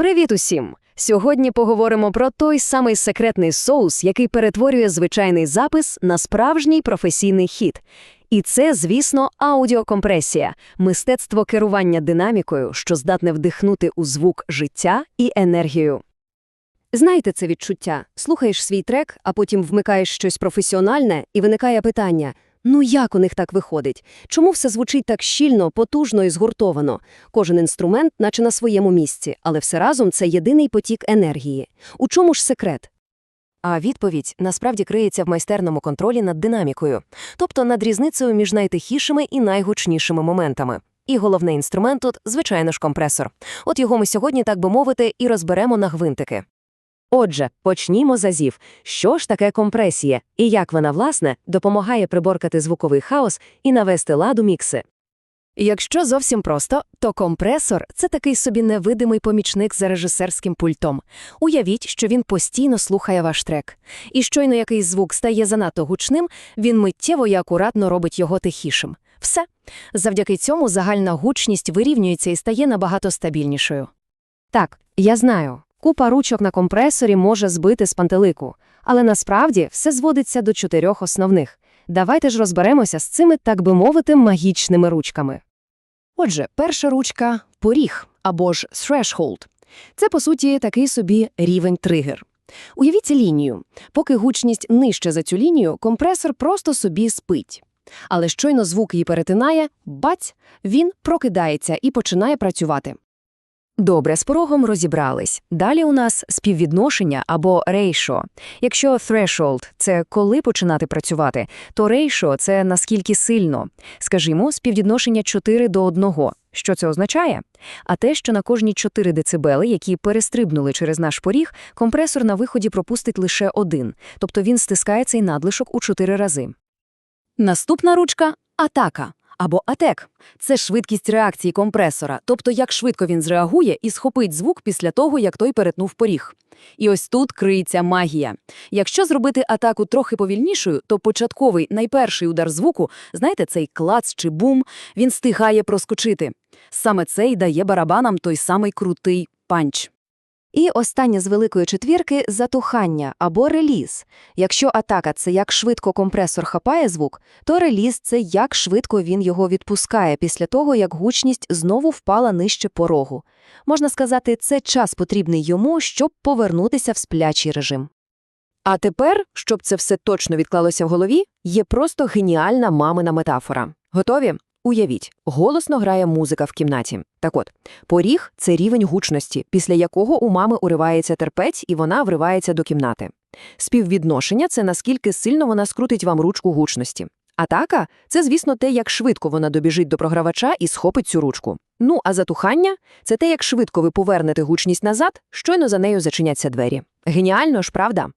Привіт усім! Сьогодні поговоримо про той самий секретний соус, який перетворює звичайний запис на справжній професійний хіт. І це, звісно, аудіокомпресія – мистецтво керування динамікою, що здатне вдихнути у звук життя і енергію. Знаєте це відчуття? Слухаєш свій трек, а потім вмикаєш щось професіональне, і виникає питання – ну як у них так виходить? Чому все звучить так щільно, потужно і згуртовано? Кожен інструмент наче на своєму місці, але все разом це єдиний потік енергії. У чому ж секрет? А відповідь насправді криється в майстерному контролі над динамікою, тобто над різницею між найтихішими і найгучнішими моментами. І головний інструмент тут, звичайно ж, компресор. От його ми сьогодні, так би мовити, і розберемо на гвинтики. Отже, почнімо з азів. Що ж таке компресія і як вона, власне, допомагає приборкати звуковий хаос і навести лад у мікси? Якщо зовсім просто, то компресор це такий собі невидимий помічник за режисерським пультом. Уявіть, що він постійно слухає ваш трек. І щойно якийсь звук стає занадто гучним, він миттєво і акуратно робить його тихішим. Все. Завдяки цьому загальна гучність вирівнюється і стає набагато стабільнішою. Так, я знаю. Купа ручок на компресорі може збити з пантелику, але насправді все зводиться до чотирьох основних. Давайте ж розберемося з цими, так би мовити, магічними ручками. Отже, перша ручка – поріг або ж threshold. Це, по суті, такий собі рівень тригер. Уявіть лінію. Поки гучність нижче за цю лінію, компресор просто собі спить. Але щойно звук її перетинає, баць, він прокидається і починає працювати. Добре, з порогом розібрались. Далі у нас співвідношення або ratio. Якщо threshold – це коли починати працювати, то ratio – це наскільки сильно. Скажімо, співвідношення 4 до 1. Що це означає? А те, що на кожні 4 децибели, які перестрибнули через наш поріг, компресор на виході пропустить лише один, тобто він стискає цей надлишок у 4 рази. Наступна ручка – атака або атек. Це швидкість реакції компресора, тобто як швидко він зреагує і схопить звук після того, як той перетнув поріг. І ось тут криється магія. Якщо зробити атаку трохи повільнішою, то початковий найперший удар звуку, знаєте, цей клац чи бум, він стигає проскочити. Саме це й дає барабанам той самий крутий панч. І останнє з великої четвірки – затухання або реліз. Якщо атака – це як швидко компресор хапає звук, то реліз – це як швидко він його відпускає після того, як гучність знову впала нижче порогу. Можна сказати, це час потрібний йому, щоб повернутися в сплячий режим. А тепер, щоб це все точно відклалося в голові, є просто геніальна мамина метафора. Готові? Уявіть, голосно грає музика в кімнаті. Так от, поріг – це рівень гучності, після якого у мами уривається терпець і вона вривається до кімнати. Співвідношення – це наскільки сильно вона скрутить вам ручку гучності. Атака – це, звісно, те, як швидко вона добіжить до програвача і схопить цю ручку. Ну, а затухання – це те, як швидко ви повернете гучність назад, щойно за нею зачиняться двері. Геніально ж, правда?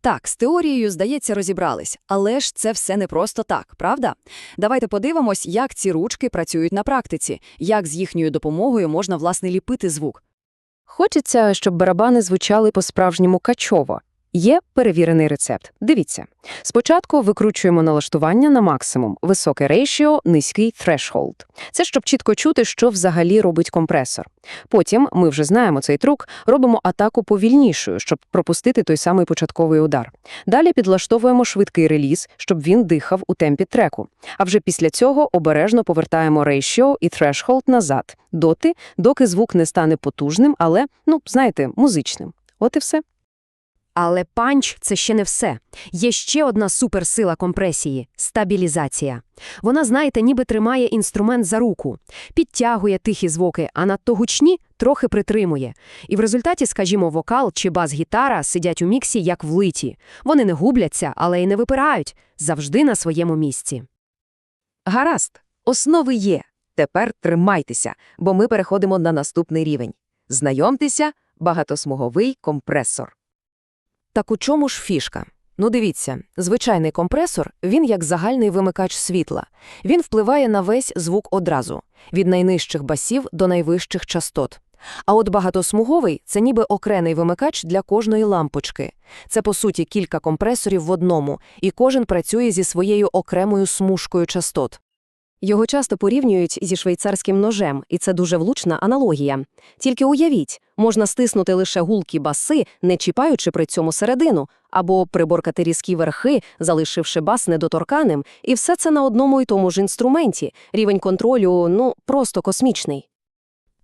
Так, з теорією, здається, розібрались, але ж це все не просто так, правда? Давайте подивимось, як ці ручки працюють на практиці, як з їхньою допомогою можна, власне, ліпити звук. Хочеться, щоб барабани звучали по-справжньому качово. Є перевірений рецепт. Дивіться. Спочатку викручуємо налаштування на максимум, високе рейшіо, низький threshold. Це щоб чітко чути, що взагалі робить компресор. Потім, ми вже знаємо цей трюк, робимо атаку повільнішою, щоб пропустити той самий початковий удар. Далі підлаштовуємо швидкий реліз, щоб він дихав у темпі треку. А вже після цього обережно повертаємо рейшіо і threshold назад, доти, доки звук не стане потужним, але, ну, знаєте, музичним. От і все. Але панч – це ще не все. Є ще одна суперсила компресії – стабілізація. Вона, знаєте, ніби тримає інструмент за руку, підтягує тихі звуки, а надто гучні трохи притримує. І в результаті, скажімо, вокал чи бас-гітара сидять у міксі як влиті. Вони не губляться, але й не випирають, завжди на своєму місці. Гаразд, основи є. Тепер тримайтеся, бо ми переходимо на наступний рівень. Знайомтеся, багатосмуговий компресор. Так у чому ж фішка? Ну дивіться, звичайний компресор, він як загальний вимикач світла. Він впливає на весь звук одразу, від найнижчих басів до найвищих частот. А от багатосмуговий – це ніби окремий вимикач для кожної лампочки. Це, по суті, кілька компресорів в одному, і кожен працює зі своєю окремою смужкою частот. Його часто порівнюють зі швейцарським ножем, і це дуже влучна аналогія. Тільки уявіть, можна стиснути лише гулкі баси, не чіпаючи при цьому середину, або приборкати різкі верхи, залишивши бас недоторканим, і все це на одному і тому ж інструменті. Рівень контролю, ну, просто космічний.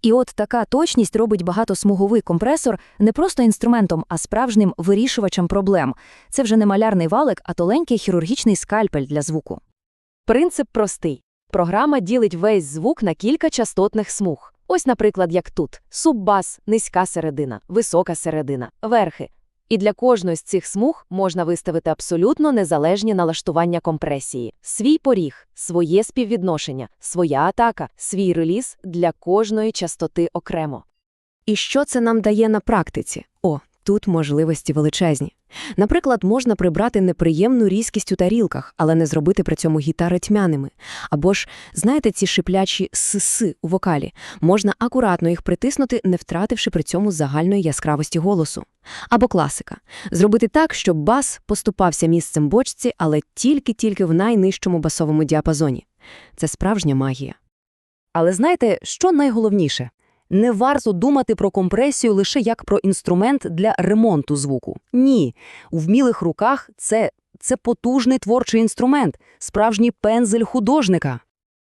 І от така точність робить багатосмуговий компресор не просто інструментом, а справжнім вирішувачем проблем. Це вже не малярний валик, а толенький хірургічний скальпель для звуку. Принцип простий. Програма ділить весь звук на кілька частотних смуг. Ось, наприклад, як тут: суббас, низька середина, висока середина, верхи. І для кожної з цих смуг можна виставити абсолютно незалежні налаштування компресії, свій поріг, своє співвідношення, своя атака, свій реліз для кожної частоти окремо. І що це нам дає на практиці? О, тут можливості величезні. Наприклад, можна прибрати неприємну різкість у тарілках, але не зробити при цьому гітари тьмяними. Або ж, знаєте, ці шиплячі «с-с» у вокалі. Можна акуратно їх притиснути, не втративши при цьому загальної яскравості голосу. Або класика. Зробити так, щоб бас поступався місцем бочці, але тільки-тільки в найнижчому басовому діапазоні. Це справжня магія. Але знаєте, що найголовніше? Не варто думати про компресію лише як про інструмент для ремонту звуку. Ні, у вмілих руках це, це потужний творчий інструмент, справжній пензель художника.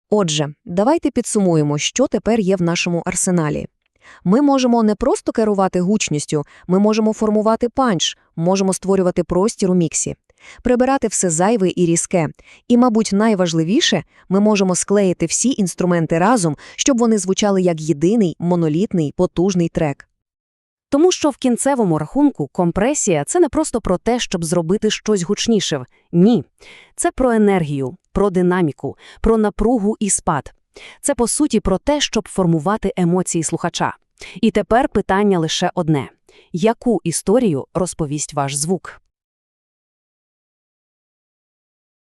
Отже, давайте підсумуємо, що тепер є в нашому арсеналі. Ми можемо не просто керувати гучністю, ми можемо формувати панч, можемо створювати простір у міксі, прибирати все зайве і різке. І, мабуть, найважливіше, ми можемо склеїти всі інструменти разом, щоб вони звучали як єдиний, монолітний, потужний трек. Тому що в кінцевому рахунку компресія – це не просто про те, щоб зробити щось гучніше. Ні. Це про енергію, про динаміку, про напругу і спад. Це, по суті, про те, щоб формувати емоції слухача. І тепер питання лише одне. Яку історію розповість ваш звук?